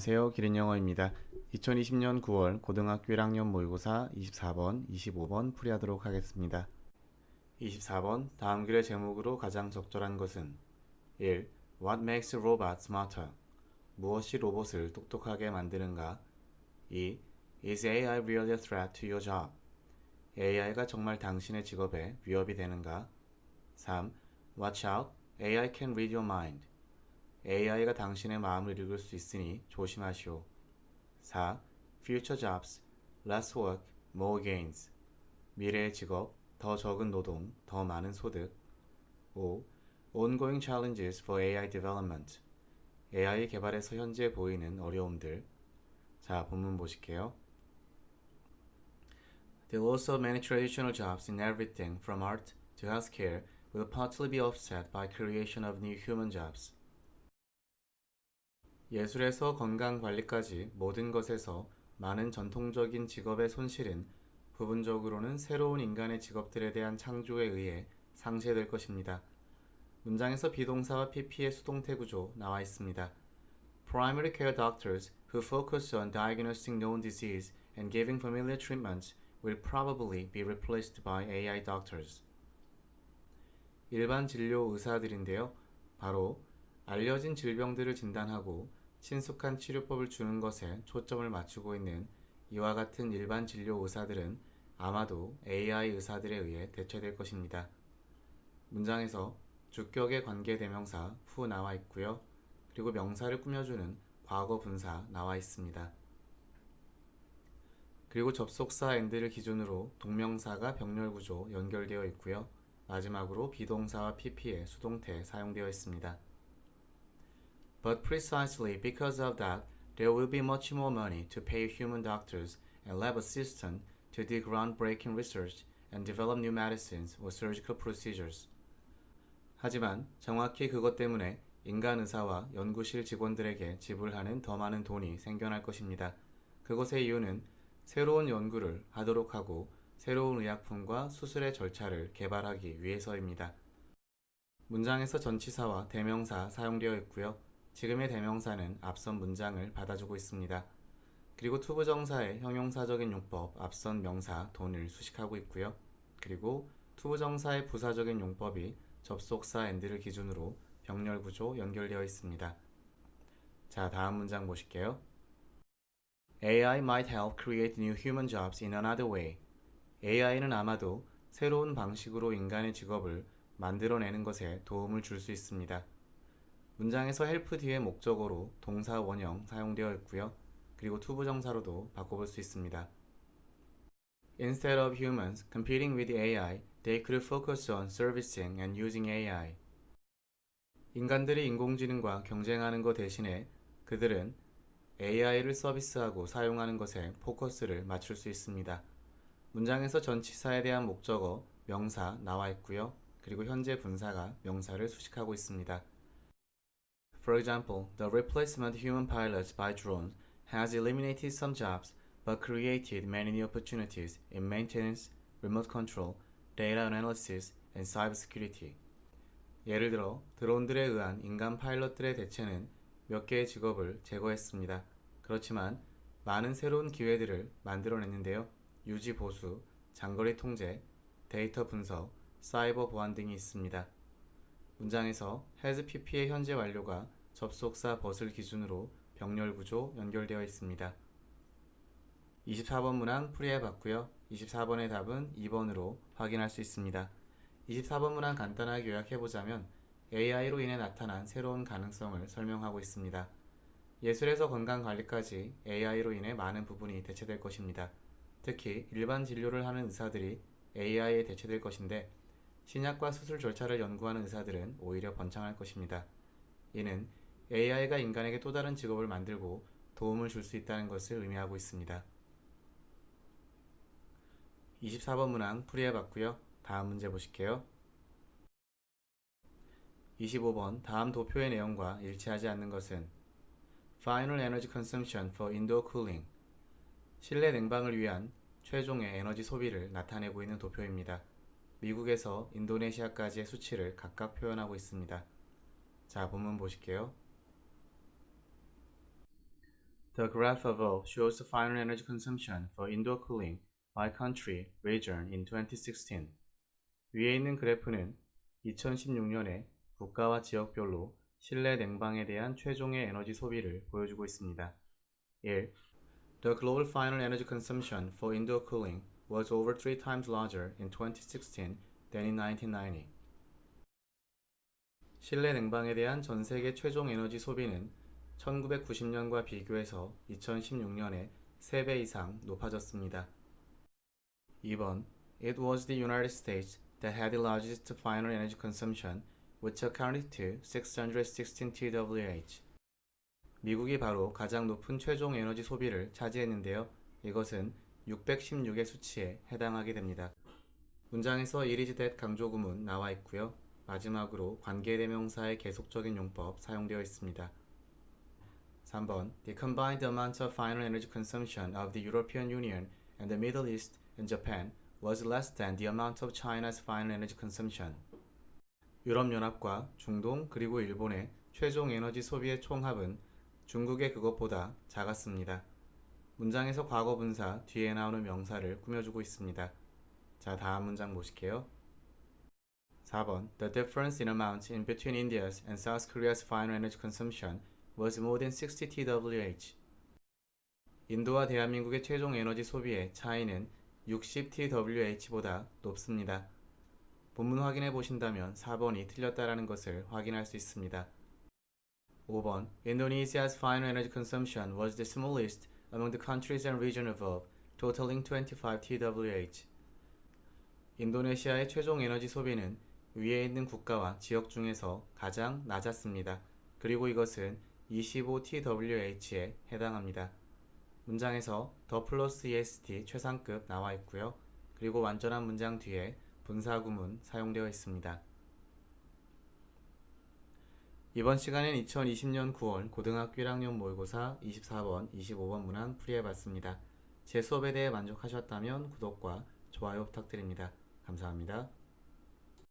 안녕하세요. 기린 영어입니다. 2020년 9월 고등학교 1학년 모의고사 24번, 25번 풀이하도록 하겠습니다. 24번 다음 글의 제목으로 가장 적절한 것은 1. What makes a robot smarter? 무엇이 로봇을 똑똑하게 만드는가? 2. Is AI really a threat to your job? AI가 정말 당신의 직업에 위협이 되는가? 3. Watch out, AI can read your mind. AI가 당신의 마음을 읽을 수 있으니 조심하시오. 4. Future jobs, less work, more gains. 미래의 직업, 더 적은 노동, 더 많은 소득. 5. Ongoing challenges for AI development. AI 개발에서 현재 보이는 어려움들. 자, 본문 보실게요. The loss of many traditional jobs in everything from art to healthcare will partly be offset by creation of new human jobs. 예술에서 건강 관리까지 모든 것에서 많은 전통적인 직업의 손실은 부분적으로는 새로운 인간의 직업들에 대한 창조에 의해 상쇄될 것입니다. 문장에서 비동사와 PP의 수동태 구조 나와 있습니다. Primary care doctors who focus on diagnosing known disease and giving familiar treatments will probably be replaced by AI doctors. 일반 진료 의사들인데요. 바로 알려진 질병들을 진단하고 친숙한 치료법을 주는 것에 초점을 맞추고 있는 이와 같은 일반 진료 의사들은 아마도 AI 의사들에 의해 대체될 것입니다. 문장에서 주격의 관계 대명사 후 나와 있고요. 그리고 명사를 꾸며주는 과거 분사 나와 있습니다. 그리고 접속사 and를 기준으로 동명사가 병렬 구조 연결되어 있고요. 마지막으로 비동사와 pp의 수동태 사용되어 있습니다. But precisely because of that, there will be much more money to pay human doctors and lab assistants to do groundbreaking research and develop new medicines or surgical procedures. 하지만 정확히 그것 때문에 인간 의사와 연구실 직원들에게 지불하는 더 많은 돈이 생겨날 것입니다. 그것의 이유는 새로운 연구를 하도록 하고 새로운 의약품과 수술의 절차를 개발하기 위해서입니다. 문장에서 전치사와 대명사 사용되어 있고요. 지금의 대명사는 앞선 문장을 받아주고 있습니다. 그리고 투부정사의 형용사적인 용법 앞선 명사 돈을 수식하고 있고요. 그리고 투부정사의 부사적인 용법이 접속사 and를 기준으로 병렬 구조 연결되어 있습니다. 자, 다음 문장 보실게요. AI might help create new human jobs in another way. AI는 아마도 새로운 방식으로 인간의 직업을 만들어내는 것에 도움을 줄 수 있습니다. 문장에서 help 뒤에 목적어로 동사 원형 사용되어 있고요. 그리고 투부정사로도 바꿔볼 수 있습니다. Instead of humans competing with AI, they could focus on servicing and using AI. 인간들이 인공지능과 경쟁하는 것 대신에 그들은 AI를 서비스하고 사용하는 것에 포커스를 맞출 수 있습니다. 문장에서 전치사에 대한 목적어, 명사 나와 있고요. 그리고 현재 분사가 명사를 수식하고 있습니다. For example, the replacement human pilots by drones has eliminated some jobs but created many new opportunities in maintenance, remote control, data analysis, and cybersecurity. 예를 들어 드론들에 의한 인간 파일럿들의 대체는 몇 개의 직업을 제거했습니다. 그렇지만 많은 새로운 기회들을 만들어냈는데요. 유지 보수, 장거리 통제, 데이터 분석, 사이버 보안 등이 있습니다. 문장에서 has pp의 현재 완료가 접속사 벗을 기준으로 병렬 구조 연결되어 있습니다. 24번 문항 풀이해 봤고요. 24번의 답은 2번으로 확인할 수 있습니다. 24번 문항 간단하게 요약해 보자면 AI로 인해 나타난 새로운 가능성을 설명하고 있습니다. 예술에서 건강 관리까지 AI로 인해 많은 부분이 대체될 것입니다. 특히 일반 진료를 하는 의사들이 AI에 대체될 것인데 신약과 수술 절차를 연구하는 의사들은 오히려 번창할 것입니다. 이는 AI가 인간에게 또 다른 직업을 만들고 도움을 줄 수 있다는 것을 의미하고 있습니다. 24번 문항 풀이해 봤고요. 다음 문제 보실게요. 25번 다음 도표의 내용과 일치하지 않는 것은 Final Energy Consumption for Indoor Cooling 실내 냉방을 위한 최종의 에너지 소비를 나타내고 있는 도표입니다. 미국에서 인도네시아까지의 수치를 각각 표현하고 있습니다. 자, 본문 보실게요. The graph above shows final energy consumption for indoor cooling by country, region in 2016. 위에 있는 그래프는 2016년에 국가와 지역별로 실내 냉방에 대한 최종의 에너지 소비를 보여주고 있습니다. 1. The global final energy consumption for indoor cooling was over three times larger in 2016 than in 1990. 실내 냉방에 대한 전 세계 최종 에너지 소비는 1990년과 비교해서 2016년에 3배 이상 높아졌습니다. 2번 It was the United States that had the largest final energy consumption, which accounted to 616 TWH. 미국이 바로 가장 높은 최종 에너지 소비를 차지했는데요. 이것은 616의 수치에 해당하게 됩니다. 문장에서 that 강조구문 나와 있고요. 마지막으로 관계대명사의 계속적인 용법 사용되어 있습니다. 3번 The combined amount of final energy consumption of the European Union and the Middle East and Japan was less than the amount of China's final energy consumption. 유럽연합과 중동 그리고 일본의 최종 에너지 소비의 총합은 중국의 그것보다 작았습니다. 문장에서 과거 분사 뒤에 나오는 명사를 꾸며주고 있습니다. 자, 다음 문장 보실게요. 4번 The difference in amount in between India's and South Korea's final energy consumption was more than 60 TWH. 인도와 대한민국의 최종 에너지 소비의 차이는 60 TWH보다 높습니다. 본문 확인해 보신다면 4번이 틀렸다라는 것을 확인할 수 있습니다. 5번 Indonesia's final energy consumption was the smallest among the countries and region above, totaling 25 TWH. 인도네시아의 최종 에너지 소비는 위에 있는 국가와 지역 중에서 가장 낮았습니다. 그리고 이것은 25 TWH에 해당합니다. 문장에서 더 플러스 EST 최상급 나와 있고요. 그리고 완전한 문장 뒤에 분사 구문 사용되어 있습니다. 이번 시간엔 2020년 9월 고등학교 1학년 모의고사 24번, 25번 문항 풀이해봤습니다. 제 수업에 대해 만족하셨다면 구독과 좋아요 부탁드립니다. 감사합니다.